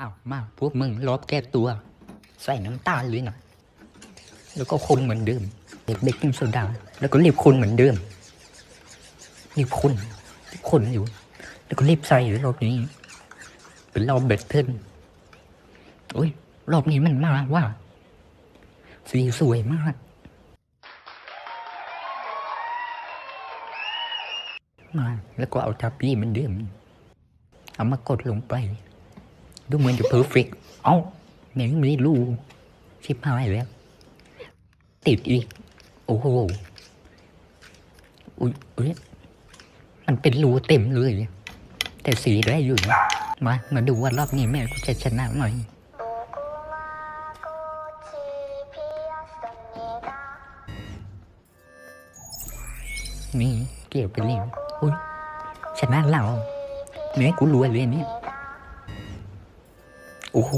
อ้าวมาพวกมึงรอบแก้ตัว ใส่น้ำตาลเลยหน่อยแล้วก็คนเหมือนเดิมเด็กเด็กกินโซดาแล้วก็รีบคนเหมือนเดิมรีบคนรีบคนอยู่ แล้วก็รีบใส่รอบนี้ เป็นรอบเบ็ดเทินโอ้ยรอบนี้มันมากว่าสีสวยมากมาแล้วก็เอาทับยี่เหมันเดิมเอามากดลงไป ดูเหมือนจะเพอร์เฟกเอ้าแม่งไม่รู้ชิบหายแล้ว ติดอีก โอ้โหอุ้ยอุ้ยมันเป็นรูเต็มเลย แต่สีได้อยู่นะมา มาดูว่ารอบนี้แม่กูจะชนะไหน่อยนี่เกี่ยวไปเรื่องอุ้ยชนะเราแม่กูรวยเลยเนี่ย โอ้โห